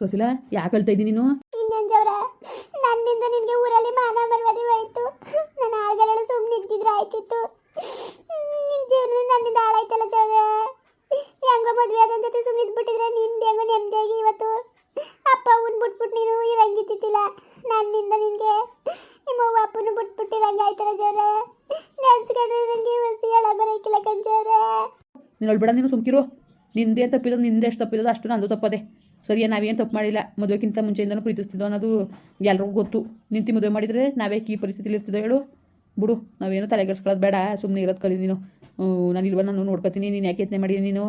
ಸೊಸಿಲ ಯಾಕೆ ಹೇಳ್ತಾ ಇದ್ದೀನಿ ನೀನು? ನನ್ನಿಂದ ನಿನ್ಗೆ ಊರಲ್ಲಿ ಮಾನ ಮರ್ಯಾದೆ ಹೋಯ್ತು. ನನ್ನ ಆಳ್ಗಳೆಲ್ಲ ಸುಮ್ಮನೆ ನಿಂತಿದ್ರೆ ಆಯ್ತಿತ್ತು. ನಿನ್ ಜೀವನ ನನ್ನಿಂದ ಹಾಳಾಯ್ತಲ್ಲ ಚೌರ ಹೆಂಗೋ ಮದುವೆ ಆದಂತ ಸುಮ್ಮನೆ ಇದ್ಬಿಟ್ಟಿದ್ರೆ ನಿಂದು ಹೆಂಗೋ ನೆಮ್ಮದಿಯಾಗಿ ಇವತ್ತು. ಅಪ್ಪ ಅವ್ವನ್ ಬಿಟ್ಬಿಟ್ಟು ನೀನು ಇರಂಗಿತ್ತಿಲ್ಲ ನನ್ನಿಂದ ನಿನಗೆ ನಿಮ್ಮ ಅವ್ವ ಅಪ್ಪನ ಬಿಟ್ಬಿಟ್ಟು ಇರಂಗಾಯ್ತಲ್ಲ ಜೋರ ನೆನ್ಸ್ಕೊಂಡ್ರೆ ನನಗೆ ಹೊಸಿ ಹೇಳ ಬರೋಕಿಲ್ಲ ಕಂಚವ್ರೆ ನೀನು ಹೇಳ್ಬೇಡ ನೀನು ಸುಮ್ಕಿರು. ನಿಂದೇ ತಪ್ಪಿದ್ರು ನಿಂದೆ ಎಷ್ಟು ತಪ್ಪಿದ್ರು ಅಷ್ಟು ನಂದು ತಪ್ಪದೆ. ಸರಿಯಾ, ನಾವೇನು ತಪ್ಪು ಮಾಡಿಲ್ಲ. ಮದುವೆಗಿಂತ ಮುಂಚೆಯಿಂದನೂ ಪ್ರೀತಿಸ್ತಿದ್ದೋ ಅನ್ನೋದು ಎಲ್ರಿಗೂ ಗೊತ್ತು. ನಿಂತಿ ಮದುವೆ ಮಾಡಿದರೆ ನಾವೇ ಈ ಪರಿಸ್ಥಿತಿಲಿ ಇರ್ತಿದ್ದೋ ಹೇಳು. ಬಿಡು, ನಾವೇನು ತಲೆಗೆಡ್ಸ್ಕೊಳ್ಳೋದು ಬೇಡ ಸುಮ್ಮನೆ ಇರೋದು ಕಲಿ ನೀನು. ನಾನು ಇಲ್ವ ನಾನು ನೋಡ್ಕೊತೀನಿ, ನೀನು ಯಾಕೆ ಯತ್ನೆ ಮಾಡಿ ನೀನು?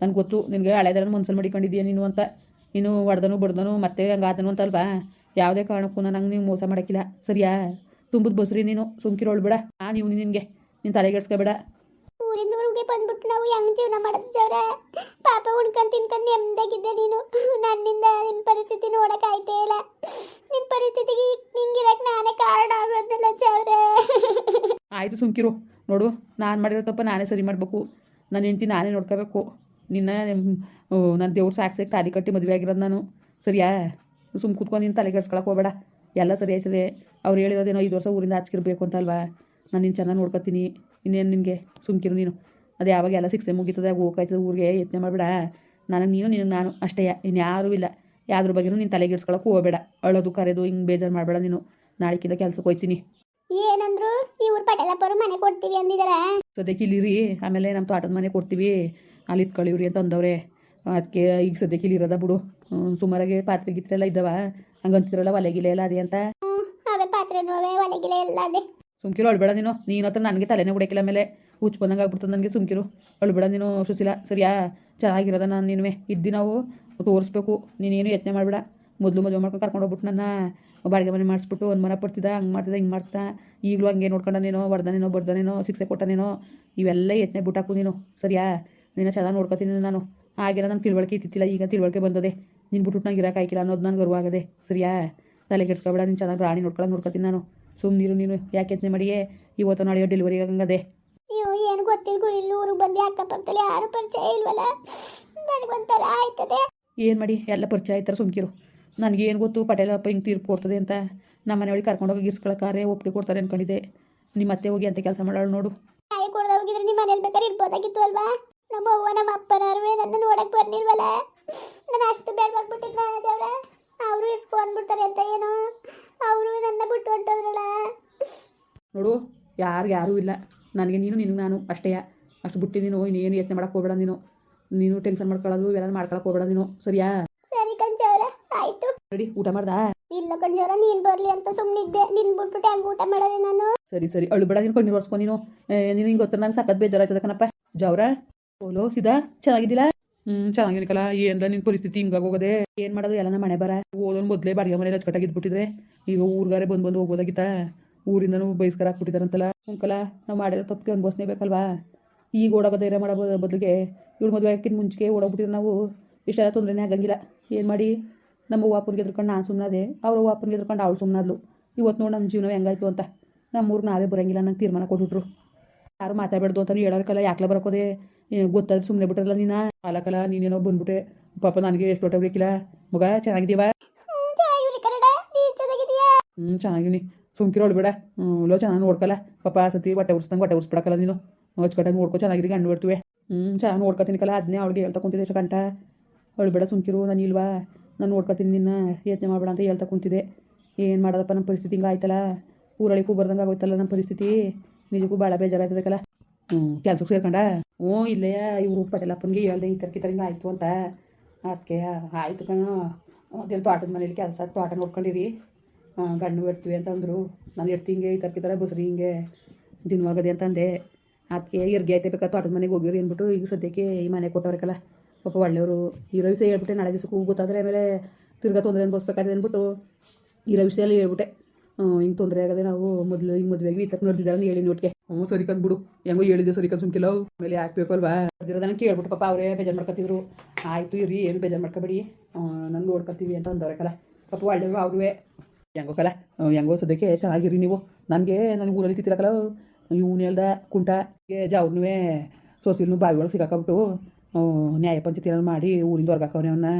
ನನಗೆ ಗೊತ್ತು, ನಿನಗೆ ಹಳೆದರ ಮನ್ಸಲ್ಲಿ ಮಡಿಕೊಂಡಿದ್ದೀಯ ನೀನು ಅಂತ. ನೀನು ಹೊಡೆದನು ಬಡ್ದನು, ಮತ್ತೆ ಹಂಗೆ ಹಂಗಾದನು ಅಂತಲ್ವಾ? ಯಾವುದೇ ಕಾರಣಕ್ಕೂ ನಾನು ಹಂಗೆ ನೀವು ಮೋಸ ಮಾಡೋಕ್ಕಿಲ್ಲ. ಸರಿಯಾ? ತುಂಬದ ಬಸ್ರಿ ನೀನು, ಸುಮ್ಕಿರೋಳು ಬಿಡ. ಆ, ನೀವು ನಿನಗೆ. ನೀನು ತಲೆಗೆಡ್ಸ್ಕೊಬೇಡ ಊರಿಂದ ಊರಿಗೆ ಬಂದ್ಬಿಟ್ಟು ನಾವು ಹೆಂಗ್ ಜೀವನ ಮಾಡೋದು ಪಾಪ ಉಣ್ಕೊಂಡು ತಿನ್ಕೊಂಡ್ ನೆಮ್ಮದಾಗಿದ್ದೆ ನೀನು. ನನ್ನಿಂದ ನಿನ್ ಪರಿಸ್ಥಿತಿ ನೋಡಕ್ ಆಯ್ತೇ ಇಲ್ಲ. ನಿನ್ ಪರಿಸ್ಥಿತಿಗೆ ನಿಂಗಿರಕ್ ನಾನೇ ಕಾರಣ ಆಗೋದಿಲ್ಲ ಜವ್ರೆ ಆಯಿತು ಸುಮ್ಕಿರು. ನೋಡು, ನಾನು ಮಾಡಿರೋ ತಪ್ಪ ನಾನೇ ಸರಿ ಮಾಡಬೇಕು. ನನ್ನ ಹೆಂಡ್ತಿ ನಾನೇ ನೋಡ್ಕೋಬೇಕು. ನಿನ್ನ ನನ್ನ ದೇವ್ರ ಸಾಕ್ಸಕ್ಕೆ ತಾಲಿ ಕಟ್ಟಿ ಮದುವೆ ಆಗಿರೋದು ನಾನು. ಸರಿಯಾ? ಸುಮ್ ಕುತ್ಕೊಂಡು ನಿನ್ನ ತಲೆ ಕೆಡ್ಸ್ಕೊಳಕ್ಕೆ ಹೋಗಬೇಡ. ಎಲ್ಲ ಸರಿ ಆಯ್ತದೆ. ಅವ್ರು ಹೇಳಿರೋದೇನೋ ಐದು ವರ್ಷ ಊರಿಂದ ಹಚ್ಕಿರ್ಬೇಕು ಅಂತಲ್ವಾ ನಾನು ನಿನ್ನ ಚೆನ್ನಾಗಿ ನೋಡ್ಕೊತೀನಿ. ಇನ್ನೇನು ನಿನಗೆ? ಸುಮ್ಕಿರು ನೀನು. ಅದು ಯಾವಾಗ ಎಲ್ಲ ಸಿಕ್ಸೆ ಮುಗೀತದೆ ಹೋಗ್ತದೆ ಊರಿಗೆ ಯತ್ನೆ ಮಾಡಬೇಡ. ನನಗೆ ನೀನು ನಿನಗೆ ನಾನು ಅಷ್ಟೇ. ಇನ್ಯಾರೂ ಇಲ್ಲ. ಯಾವ್ದ್ರ ಬಗ್ಗೆನೂ ನೀನು ತಲೆಗೆಡ್ಸ್ಕೊಳಕ್ಕೆ ಹೋಗಬೇಡ. ಅಳೋದು ಕರೆದು ಹಿಂಗೆ ಬೇಜಾರು ಮಾಡಬೇಡ ನೀನು. ನಾಳೆಕ್ಕಿಂತ ಕೆಲ್ಸಕ್ಕೆ ಹೋಗ್ತೀನಿ ಏನಂದ್ರು? ಇವ್ರ ಪಟೇಲಪ್ಪರು ಮನೆ ಕೊಡ್ತೀವಿ ಅಂದಿದ್ದಾರೆ ಸದ್ಯಕ್ಕೆ ಇಲ್ಲಿರಿ. ಆಮೇಲೆ ನಮ್ಮ ತೋಟದ ಮನೆ ಕೊಡ್ತೀವಿ. ಅಲ್ಲಿ ಇತ್ಕೊಳ್ಳಿವ್ರಿ ಅಂತ ಅಂದವ್ರೆ. ಅದಕ್ಕೆ ಈಗ ಸದ್ಯಕ್ಕೆ ಇಲ್ಲಿ ಇರೋದ ಬಿಡು. ಸುಮಾರಾಗಿ ಪಾತ್ರೆ ಗಿತ್ರೆ ಎಲ್ಲ ಇದ್ದಾವ. ಹಂಗಂತಿದ್ರಲ್ಲ ಒಲೆಗಿಲೆ ಎಲ್ಲ ಅದೇ ಅಂತ. ಅವೇ ಪಾತ್ರೆ ಒಲೆಗಿಲೆ ಎಲ್ಲ ಅದೇ. ಸುಮ್ಕಿರು, ಅಳ್ಬೇಡ ನೀನು. ನೀನು ಹತ್ರ ನನಗೆ ತಲೆನೇ ಹೊಡೆಕಿಲ್ಲ ಮೇಲೆ ಹುಚ್ಚು ಬಂದಂಗೆ ಆಗ್ಬಿಡ್ತದೆ ನನಗೆ ಸುಮ್ಕಿರು. ಅಳ್ಬೇಡ ನೀನು, ಸುಶೀಲ. ಸರಿಯಾ? ಚೆನ್ನಾಗಿರೋದ ನಾನು ನೀನುವೆ. ಇದ್ದು ನಾವು. ತೋರಿಸ್ಬೇಕು. ನೀನೇನು ಯತ್ನೆ ಮಾಡಬೇಡ. ಮೊದಲು ಮದುವೆ ಮಾಡ್ಕೊಂಡು ಕರ್ಕೊಂಡು ಹೋಗ್ಬಿಟ್ಟು ನನ್ನ ಬಾಡಿಗೆ ಮನೆ ಮಾಡಿಸ್ಬಿಟ್ಟು ಒಂದು ಮನೆ ಪಡ್ತಿದ್ದ, ಹಂಗೆ ಮಾಡ್ತಿದ್ದ, ಹಿಂಗೆ ಮಾಡ್ತಾ. ಈಗಲೂ ಹಂಗೆ ನೋಡ್ಕೊಂಡನೇನೋ ಬರ್ದನೇನೋ ಬರ್ದನೇನೋ ಶಿಕ್ಷೆ ಕೊಟ್ಟನೇನೋ ಇವೆಲ್ಲ ಯತ್ನೆ ಬಿಟ್ಟಾಕು ನೀನು. ಸರಿಯಾ? ನೀನು ಚೆನ್ನಾಗಿ ನೋಡ್ಕೊತೀನಿ ನಾನು. ಆಗಿರೋ ನಾನು ತಿಳುವಳಿಕೆ ಇತ್ತಿಲ್ಲ ಈಗ ತಿಳುವಳಿಕೆ ಬಂದದೆ. ನೀನು ಬಿಟ್ಬಿಟ್ಟು ನಂಗೆ ಇರೋಕ್ಕಾಗಿಲ್ಲ ಅನ್ನೋದು ನನಗೆ ಗರ್ವ ಆಗದೆ. ಸರಿಯಾ? ತಲೆ ಕೆಡ್ಸ್ಕೊಬೇಡ. ನೀನು ಚೆನ್ನಾಗಿ ರಾಣಿ ನೋಡ್ಕೊಳ್ಳೋದು ನೋಡ್ಕೊತೀನಿ ನಾನು. ಸುಮ್ಮನಿರು ನೀನು. ಯಾಕೆ ಯತ್ನೆ ಮಾಡಿಯೇ? ಇವತ್ತು ನಡೆಯೋ ಡೆಲಿವರಿ ಆಗಂಗದೆ. ಅಯ್ಯೋ ಏನು ಗೊತ್ತಿಲ್ಲ ಗುರಿಲ್ಲ ಊರಿಗೆ ಬಂದು. ಅಕ್ಕಪಕ್ಕದಲ್ಲಿ ಯಾರು ಪರಿಚಯ ಇಲ್ವಲ್ಲ? ನನಗೊಂಥರ ಆಯ್ತದೆ. ಏನು ಮಾಡಿ? ಎಲ್ಲ ಪರಿಚಯ ಆಯ್ತಾರೆ ಸುಮ್ಕಿರು ನನಗೆ ಏನು ಗೊತ್ತು? ಪಟೇಲಪ್ಪ ಹಿಂಗೆ ತೀರ್ಪು ಕೊಡ್ತದೆ ಅಂತ. ನಮ್ಮ ಮನೆಯೊಳಗೆ ಕರ್ಕೊಂಡೋಗಿ ಇರ್ಸ್ಕೊಳಕ್ಕಾರೆ ಒಪ್ಪಿಗೆ ಕೊಡ್ತಾರೆ ಅನ್ಕೊಂಡಿದ್ದೆ. ನಿಮ್ಮ ಅತ್ತೆ ಹೋಗಿ ಅಂತ ಕೆಲಸ ಮಾಡೋಳು ನೋಡು. ತಾಯಿ ಕೊಡ್ದ ಹೋಗಿದ್ರೆ ನಿಮ್ಮ ಮನೇಲಿ ಬೇಕಾದ್ರೆ ಇರ್ಬೋದಾಗಿತ್ತು ಅಲ್ವಾ? ನಮ್ಮ ಅವ್ವ ನಮ್ಮ ಅಪ್ಪನವ್ರು ನನ್ನ ನೋಡಕ್ಕೆ ಬರ್ನಿಲ್ವಲ್ಲ ನಾನು ಅಷ್ಟು ಬೇಡವಾಗ್ಬಿಟ್ಟಿದ್ನ ದೇವ್ರ ಅವರು. ಇಸ್ಕೊ ಅಂದ್ಬಿಡ್ತಾರೆ ಅಂತ ಏನು. ಅವರು ನನ್ನ ಬಿಟ್ಟು ಹೊಂಟೋದ್ರಲ್ಲ ನೋಡು ಯಾರು ಯಾರೂ ಇಲ್ಲ. ನನಗೆ ನೀನು ನಿನಗೆ ನಾನು ಅಷ್ಟೇ ಅಷ್ಟು ಬಿಟ್ಟು ನೀನು ಇನ್ನೇನು ಯತ್ನ ಮಾಡಕ್ಕೆ ಹೋಗ್ಬೇಡ ನೀನು. ನೀನು ಟೆನ್ಷನ್ ಮಾಡ್ಕೊಳ್ಳೋದು ಇವೆಲ್ಲ ಮಾಡ್ಕೊಳಕ್ಕೆ ಹೋಗ್ಬೇಡ ನೀನು. ಸರಿಯಾ? ಸರಿ ಕಂಚವ್ರ ಆಯ್ತು. ನೋಡಿ ಊಟ ಮಾಡ್ದಾ? ಇಲ್ಲ ಕಂಚವ್ರ ನೀನ್ ಬರ್ಲಿ ಅಂತ ಸುಮ್ಮನಿದ್ದೆ ನಿನ್ ಬಿಟ್ಬಿಟ್ಟು ಹೆಂಗ್ ಊಟ ಮಾಡಲಿ ನಾನು? ಸರಿ ಸರಿ. ಅಳುಬೇಡ ನೀನು ಕಣ್ಣು ಒರ್ಸ್ಕೊ ನೀನು. ನೀನು ಹಿಂಗೆ ಗೊತ್ತ ನಂಗೆ ಸಖತ್ ಬೇಜಾರಾಯ್ತದ ಕಣಪ್ಪ. ಜವ್ರ? ಓಲೋ ಸಿದಾ? ಚೆನ್ನಾಗಿದ್ದಿಲ್ಲ ಹ್ಮ್ ಚೆನ್ನಾಗಿರ್ಕಲ್ಲ ಏನ್ಲ ನಿನ್ ಪರಿಸ್ಥಿತಿ ಹಿಂಗಾಗಿ ಹೋಗೋದೆ? ಏನ್ ಮಾಡೋದು? ಎಲ್ಲ ಮನೆ ಬರ. ಓದೋನ್ ಮೊದ್ಲೇ ಬಾಡಿಗೆ ಮನೇಲಿ ಅಚ್ಚಕಟ್ಟಾಗಿದ್ಬಿಟ್ಟಿದ್ರೆ ಈಗ ಊರ್ಗಾರೆ ಬಂದು ಬಂದು ಹೋಗೋದಾಗಿತ್ತ ಊರಿಂದನೂ ಬೈಸ್ಕರ ಹಾಕ್ಬಿಟ್ಟಿದಾರಂತಲ್ಲ ಅಂಕಲ ನಾವು ಮಾಡಿರೋ ತಪ್ಪಿಗೆ ಅನ್ಭವಿಸ್ಲೇಬೇಕಲ್ವಾ ಈಗ ಓಡೋಗೋ ಧೈರ್ಯ ಮಾಡೋ ಬದಲಿಗೆ ಇವ್ರು ಮದುವೆ ಹಾಕಿದ ಮುಂಚೆಗೆ ಓಡೋಗ್ಬಿಟ್ಟಿದ್ರೆ ನಾವು ಇಷ್ಟೆಲ್ಲ ತೊಂದರೆನೇ ಆಗಂಗಿಲ್ಲ. ಏನು ಮಾಡಿ? ನಮ್ಮ ವಾಪನ್ಗೆ ಎದ್ಕೊಂಡು ನಾನು ಸುಮ್ಮನದೆ ಅವ್ರ ವಾಪನ್ಗೆ ಎದ್ಕೊಂಡು ಅವಳು ಸುಮ್ಮನಾದ್ಲು ಇವತ್ತು ನೋಡಿ ನಮ್ಮ ಜೀವನ ಹೆಂಗಾಯ್ತು ಅಂತ. ನಮ್ಮೂರಿಗೆ ನಾವೇ ಬರೋಂಗಿಲ್ಲ ನಂಗೆ ತೀರ್ಮಾನ ಕೊಟ್ಬಿಟ್ರು. ಯಾರು ಮಾತಾಡಬಾರ್ದು ಅಂತ ಹೇಳೋರ್ಕಲ್ಲ ಯಾಕೆಲ್ಲ ಬರೋಕೋದೆ? ಗೊತ್ತಾದ್ರೆ ಸುಮ್ಮನೆ ಬಿಟ್ರಲ್ಲ ನೀನು? ಕಾಲಕಲ ನೀನೇನೋ ಬಂದ್ಬಿಟ್ಟೆ. ಪಾಪ ನನಗೆ ಎಷ್ಟು ಹೊಟ್ಟೆ ಬೇಕಿಲ್ಲ ಮಗ ಚೆನ್ನಾಗಿದ್ದೀವಾ? ಹ್ಞೂ ಚೆನ್ನಾಗಿನಿ ಸುಮ್ಕಿರೋಳು ಬೇಡ. ಲೋ ಚೆನ್ನಾಗಿ ನೋಡ್ಕಲ್ಲ. ಪಾಪ ಸತಿ ಹೊಟ್ಟೆ ಉರ್ಸ್ದಂಗೆ ಹೊಟ್ಟೆ ಉರ್ಸ್ಬಿಡಕಲ್ಲ ನೀನು. ಅಚ್ಚುಕಟ್ಟಾಗಿ ನೋಡ್ಕೊ ಚೆನ್ನಾಗಿರಿ ಗಂಡು ಬಿಡ್ತೀವಿ. ಹ್ಞೂ ಚೆನ್ನಾಗಿ ನೋಡ್ಕೊತೀನಿ ಕಲ. ಅದನ್ನೇ ಅವಳಿಗೆ ಹೇಳ್ತಾ ಕುಂತಿದ್ದೆ ಎಷ್ಟು ಗಂಟ. ಅವಳು ಬೇಡ ಸುಮ್ಕಿರು, ನಾನು ಇಲ್ವಾ? ನಾನು ನೋಡ್ಕೊತೀನಿ ನಿನ್ನ. ಯತ್ನೆ ಮಾಡಬೇಡ ಅಂತ ಹೇಳ್ತಾ ಕುಂತಿದ್ದೆ. ಏನು ಮಾಡೋದಪ್ಪ ನಮ್ಮ ಪರಿಸ್ಥಿತಿ ಹಿಂಗೆ ಆಯ್ತಲ್ಲ? ಊರಳಿಗೂ ಬರ್ದಂಗೆ ಆಗೋಯ್ತಲ್ಲ ನಮ್ಮ ಪರಿಸ್ಥಿತಿ? ನಿಜಕ್ಕೂ ಭಾಳ ಬೇಜಾರಾಯ್ತದಕ್ಕಲ್ಲ ಹ್ಞೂ ಕೆಲ್ಸಕ್ಕೆ ಸೇರ್ಕೊಂಡ? ಹ್ಞೂ, ಇಲ್ಲೇ ಇವರು ಪಟೇಲಪ್ಪನಿಗೆ ಹೇಳ್ದೆ ಈ ತರಕಿ ತರಂಗೆ ಆಯಿತು ಅಂತ. ಅದಕ್ಕೆ, ಆಯಿತು ಕಣ. ಅದೇನು ತೋಟದ ಮನೇಲಿ ಕೆಲಸ, ತೋಟ ನೋಡ್ಕೊಂಡಿರಿ. ಗಂಡು ಬರ್ತೀವಿ ಅಂತಂದರು. ನಾನು ಇರ್ತಿ ಹಿಂಗೆ, ಈ ಥರ ಬಸ್ರಿ ಹಿಂಗೆ. ದಿನವಾಗದೆ ಅಂತಂದೆ. ಅದಕ್ಕೆ ಇರ್ಗೆ ಐತೆ ಬೇಕಾ ತೋಟದ ಮನೆಗೆ ಹೋಗಿರಿ ಅಂದ್ಬಿಟ್ಟು ಈಗ ಸದ್ಯಕ್ಕೆ ಈ ಮನೆ ಕೊಟ್ಟವ್ರಕ್ಕಲ್ಲ ಪಾಪ ಒಳ್ಳೆಯವರು. ಇರೋ ವಿಷಯ ಹೇಳ್ಬಿಟ್ಟೆ ನಾಳೆ ದಿವಸಕ್ಕೂ ಗೊತ್ತಾದರೆ ಆಮೇಲೆ ತಿರ್ಗಾ ತೊಂದರೆ ಅನ್ಭವಿಸ್ಬೇಕಾದ್ರೆ ಅಂದ್ಬಿಟ್ಟು ಇರೋ ವಿಷಯಲ್ಲಿ ಹೇಳ್ಬಿಟ್ಟೆ. ಹಿಂಗೆ ತೊಂದರೆ ಆಗದೆ ನಾವು ಮೊದಲು ಹಿಂಗೆ ಮದುವೆಗೆ ಈ ಥರ ನೋಡ್ತಿದ್ದಾರೆ ಹೇಳಿ ಒಟ್ಟಿಗೆ ಹ್ಞೂ, ಸರಿ ಕಂದ್ಬಿಡು ಹೆಂಗೋ ಹೇಳಿದ್ದೆ ಸರಿ ಸುಮ್ಕಿಲ್ಲ. ಆಮೇಲೆ ಹಾಕ್ಬೇಕು ಅಲ್ವಾ ಅದಿರೋದನ್ನ ಕೇಳ್ಬಿಟ್ಟು ಪಾಪ ಅವರೇ ಬೇಜಾರು ಮಾಡ್ಕೊತಿದ್ರು ಆಯಿತು ಇರಿ ಏನು ಬೇಜಾರು ಮಾಡ್ಕೊಬೇಡಿ. ನಾನು ನೋಡ್ಕೊತೀವಿ ಅಂತ ಅಂದವ್ರಕ್ಕಲ್ಲ ಪಾಪ ಒಳ್ಳೆಯವರು ಅವ್ರುವೆ. ಹೆಂಗೋ ಕಲ ಹೆಂಗೋ ಸದ್ಯಕ್ಕೆ ಚೆನ್ನಾಗಿರಿ ನೀವು ನನಗೆ ನನಗೆ ಊರಲ್ಲಿ ತಿತ್ತಿರಕಲ್ಲ ಇವ್ನು ಹೇಳ್ದ ಕುಂಟ ಅವ್ರನ್ನೂ ಸೋಸಿಲ್ನು ಬಾವಿ ಒಳಗೆ ಸಿಗಾಕಬಿಟ್ಟು ನ್ಯಾಯ ಪಂಚಾಯತಿ ಏನಾರು ಮಾಡಿ ಊರಿಂದ ಹೊರಗಾಕವ್ನೆ ಅವನ್ನ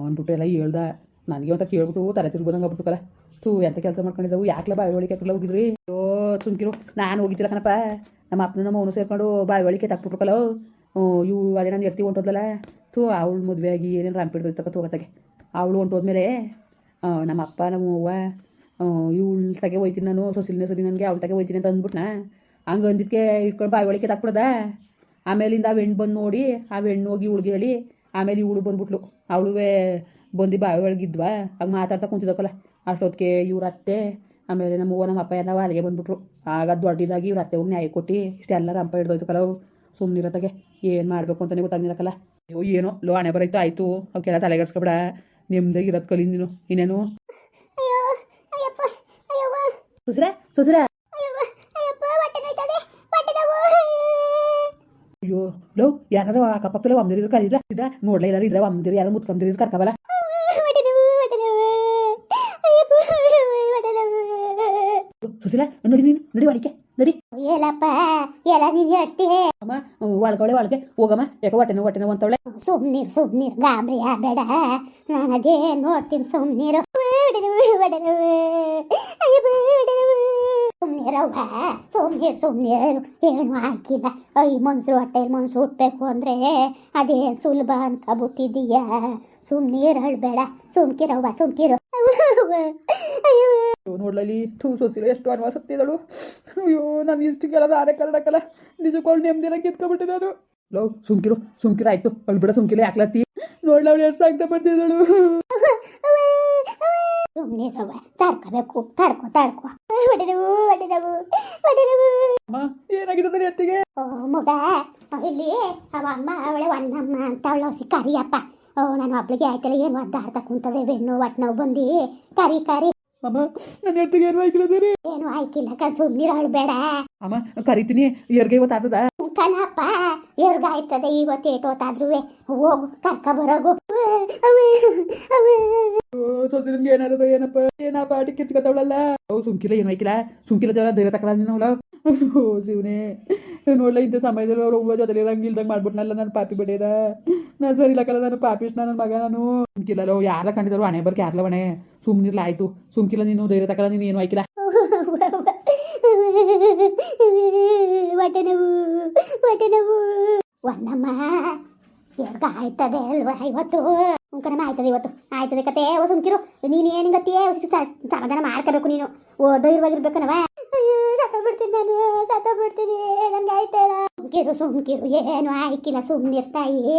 ಅಂದ್ಬಿಟ್ಟು ಎಲ್ಲ ಹೇಳ್ದೆ ನನಗೆ ಅಂತ ಕೇಳ್ಬಿಟ್ಟು ತಲೆ ತಿರ್ಬೋದಂಗೆ ಆಗ್ಬಿಟ್ಟು ತೂ ಎಂಥ ಕೆಲಸ ಮಾಡ್ಕೊಂಡಿದ್ದವು ಯಾಕ್ಲ ಬಾವಿ ಒಳಗೆ ಯಾಕಲ್ಲ ಹೋಗಿದ್ರಿ ಅಯ್ಯೋ ಸುಮ್ಕಿರು ನಾನು ಹೋಗಿದ್ದಿಲ್ಲ ಕಣಪ್ಪ ನಮ್ಮ ಅಪ್ಪನ ನಮ್ಮ ಅವನು ಸೇರ್ಕೊಂಡು ಬಾವಿ ಒಳಗೆ ತಕ್ಬಿಟ್ರಕಲ್ಲ ಇವು ಅದೇ ನಾನು ಎರ್ತಿ ಹೊಂಟೋದಲ್ಲ ತೂ ಅವಳು ಮದುವೆ ಆಗಿ ಏನೇನು ರಾಂಪಿಡ್ದು ತಗೋತಾಗೆ ಅವಳು ಹೊಂಟೋದ್ಮೇಲೆ ನಮ್ಮ ಅಪ್ಪ, ನಮ್ಮ ಅವ್ವ ಇವಳ ತಗೆ ಹೋಯ್ತೀನಿ ನಾನು, ಸೊಸಿಲ್ನೇ ಸರಿ ನನಗೆ, ಅವಳ ತಗೆ ಹೋಯ್ತೀನಿ ಅಂತ ಅಂದ್ಬಿಟ್ನ? ಹಂಗೆ ಅಂದಿದ್ದಕ್ಕೆ ಇಟ್ಕೊಂಡು ಬಾಯಿ ಒಳಗೆ ತಕ್ಬಿಡ್ದ ಆಮೇಲಿಂದ ಆ ಹೆಣ್ಣು ಬಂದು ನೋಡಿ, ಆ ಹೆಣ್ಣು ಹೋಗಿ ಇವಳಿಗೆ ಹೇಳಿ, ಆಮೇಲೆ ಇವಳು ಬಂದ್ಬಿಟ್ಲು. ಅವಳುವೆ ಬಂದು ಬಾವಿ ಒಳಗಿದ್ವಾ ಹಂಗೆ ಮಾತಾಡ್ತಾ ಕುಂತಿದ್ದಕ್ಕಲ್ಲ. ಅಷ್ಟೊತ್ತಿಗೆ ಇವ್ರ ಅತ್ತೆ, ಆಮೇಲೆ ನಮ್ಮ ಅವ್ವ, ನಮ್ಮ ಅಪ್ಪ ಎಲ್ಲ ಅಲ್ಲಿಗೆ ಬಂದ್ಬಿಟ್ರು. ಆಗ ದೊಡ್ಡದಾಗಿ ಇವ್ರ ಅತ್ತೆ ಹೋಗಿ ನ್ಯಾಯ ಕೊಟ್ಟು, ಇಷ್ಟೆಲ್ಲ ರಂಪ ಹಿಡ್ದೋಯ್ತು ಕಲವು ಸುಮ್ಮನಿರತ್ತಾಗೆ ಏನು ಮಾಡಬೇಕು ಅಂತಲೇ ಗೊತ್ತಾಗಿರಕ್ಕಲ್ಲ ಅಯ್ಯೋ, ಏನೋ ಲೋ ಹಣೆ ಬರೋಯ್ತು ಆಯಿತು. ಅವಕ್ಕೆಲ್ಲ ತಲೆಗೆಡ್ಸ್ಕೊಬೇಡ ನಿಮ್ದೇ ಇರೋದ್ ಕಲಿ ನೀನು. ಇನ್ನೇನು ಸುಸ್ರ ಸುಸ್ರ. ಅಯ್ಯೋ ಲೋ ಯಾರು ಅಕ್ಕಪಕ್ಕದಲ್ಲಿ ಒಮ್ದಿರಿದ್ರು ಕರೀರ? ಇದ ನೋಡ್ಲ ಎಲ್ಲಾರು ಇದ್ರೆ ಒಮ್ದಿರಿ ಯಾರು ಮುತ್ಕೊಂದಿರಿದ್ರು ಕರ್ಕಬಲ್ಲ? ಸುಶೀಲ ನಡಿ ನೀನು ನಡಿ ಒಳಗೆ ನಡಿ. ಏಲಪ್ಪ ಎಲ್ಲ ನೀನು ಹೇಳ್ತೀವಿ ಅಮ್ಮ ಒಳಗೊಳೆ ಒಳಗೆ ಹೋಗಮ್ಮ. ಯಾಕೆ ಹೊಟ್ಟೆನ ಹೊಟ್ಟೆನ ಹೊಟ್ಟೆ ಸುಮ್ನೀರ್ ಸುಮ್ನೀರ್ ಗಾಬರಿ ಬೇಡ. ನಾನು ಅದೇ ನೋಡ್ತೀನಿ ಸುಮ್ನೀರು. ಸುಮ್ನೀರವ್ವ ಸುಮ್ನೀರ್ ಸುಮ್ನೀರು. ಏನು ಹಾಕಿಲ್ಲ ಐ ಮನ್ಸರು ಹೊಟ್ಟೆಲಿ ಮನ್ಸು ಹುಟ್ಟಬೇಕು ಅಂದರೆ ಅದೇನು ಸುಲಭ ಅನ್ಕೊಬಿಟ್ಟಿದೀಯ ಸುಮ್ನೀರು ಹಳ್ಬೇಡ. ಸುಮ್ಕಿರವ್ವ ಸುಮ್ಕಿರು. ಅಯ್ಯೋ. ನೋಡ್ಲಲ್ಲಿ ಥೂ ಸೊಸಿಲ ಎಷ್ಟು ಅನ್ವಾಸ ಹತ್ತಿದಳು ಅಯ್ಯೋ ನಾನು ಇಷ್ಟಕ್ಕೆಲ್ಲ ಆರೆ ಕನ್ನಡಕ್ಕಲ್ಲ. ನಿಜಕ್ಕೂ ನೆಮ್ಮದಿನ ಕಿತ್ಕೊಬಿಟ್ಟಿದ್ದಾನು ಲೋ ಸುಮ್ಕಿರು ಸುಮ್ಕಿರು ಆಯ್ತು ಅವಳು ಬಿಡ ಸುಮ್ಕಿಲ್ಲ ಯಾಕ್ಲತ್ತಿ? ನೋಡ್ಲ ಅವಳು ಎರಡು ಸಾಕ್ತಾ ಬರ್ತಿದ್ದಳು. ತಡ್ಕೋಬೇಕು ತಡ್ಕೊ ತಡ್ಕೊ. ಎತ್ತಿಗೆ ಓ ಮಗ ಇಲ್ಲಿ ಅವ ಅಮ್ಮ ಅವಳೆ ಒನ್ನಮ್ಮ ಅಂತ ಅವಳು ಕರಿಯಪ್ಪ ಓ ನಾನು ಒಬ್ಳಿಗೆ ಆಯ್ತಲ್ಲ ಏನು ಒದ್ದಾಡ್ತಾ ಕುಂತದೆ ಬೆನ್ನು ಒಟ್ಟು ನಾವು ಬಂದು. ಕರಿ ಕರಿ. ಅಮ್ಮ ನನ್ನ ಎತ್ತಿಗೆ ಏನು ಆಗಿರೋದೇ ಏನು ಆಯ್ತಿಲ್ಲ ಕಣ್ ಸುಮ್ಮನಿರು ಬೇಡ. ಅಮ್ಮ ಕರಿತೀನಿ ಎರ್ಗೆ ಇವತ್ತಾದದ ಕಣಪ್ಪ ಎರ್ಗಾಯ್ತದೆ ಇವತ್ತು ಏಟೋತಾದ್ರೂ ಹೋಗು ಕರ್ಕ ಬರೋಗು. ಸೊಸಿಲಿನ್ಗೆ ಏನಾರದ ಏನಪ್ಪ? ಏನಪ್ಪ ಆಟಿ ಕಿರ್ಚ್ಕೊತಾವಳಲ್ಲ? ಅವು ಸುಮ್ಕಿಲ್ಲ ಏನು ಆಯ್ಕಿಲ್ಲ ಸುಮ್ಕಿಲ್ಲ ಜರ ಧೈರ್ಯ ತಕೊಳ್ಳಿ ನೀನವಳ ಓ ಶಿವನೇ. ನೋಡ್ಲ ಇಂಥ ಸಮಯದಲ್ಲಿ ಅವ್ರು ಅವ್ವ ಜೊತೆ ಇರಂಗೆ ಇಲ್ದಂಗೆ ಮಾಡ್ಬಿಟ್ನಲ್ಲ ನನ್ನ ಪಾಪಿ ಬಿಡಿಯದ ನಾನು ಸರಿ ಇಲ್ಲಕ್ಕಲ್ಲ ನಾನು ಪಾಪಿಷ್ಟ ನನ್ನ ಮಗ ನಾನು ಸುಮ್ಕಿಲ್ಲ ಯಾರ ಕಂಡಿದ್ರು ಹಣೆ ಬರ್ಕೆ ಯಾರ್ಲ ಮನೆ ಸುಮ್ಮನಿರ್ಲ ಆಯ್ತು. ಸುಮ್ಕಿಲ್ಲ ನೀನು, ಧೈರ್ಯ ತಕಲ್ಲ ನೀನು, ಏನು ಆಯ್ಕಿಲ್ಲ? ಹೊಟ್ಟೆ ನೋವು ಹೊಟ್ಟೆ ನೋವು. ಒಂದಮ್ಮ ಎರ್ಗ ಆಯ್ತದೆ ಅಲ್ವಾ ಇವತ್ತು? ಕಣಮ್ಮ ಆಯ್ತದೆ ಇವತ್ತು. ಆಯ್ತದೆ ಕತೆ, ಓ ಸುಮ್ಕಿರು. ನೀನು ಏನು ಗತಿಯೇ ಸಮಾಧಾನ ಮಾಡ್ಕೋಬೇಕು ನೀನು. ಓ ಧೈರ್ಯವಾಗಿರ್ಬೇಕನವ ಸತ್ತೋಗ್ಬಿಡ್ತೀನಿ ನಾನು, ಸತ್ತೋಗ್ಬಿಡ್ತೀನಿ. ನನ್ಗೆ ಆಯ್ತಲ್ಲ. ಸುಮ್ಕಿರು ಸುಮ್ಕಿರು, ಏನು ಆಯ್ಕಿಲ್ಲ ಸುಮ್ಮನಿರ್ತಾಯಿ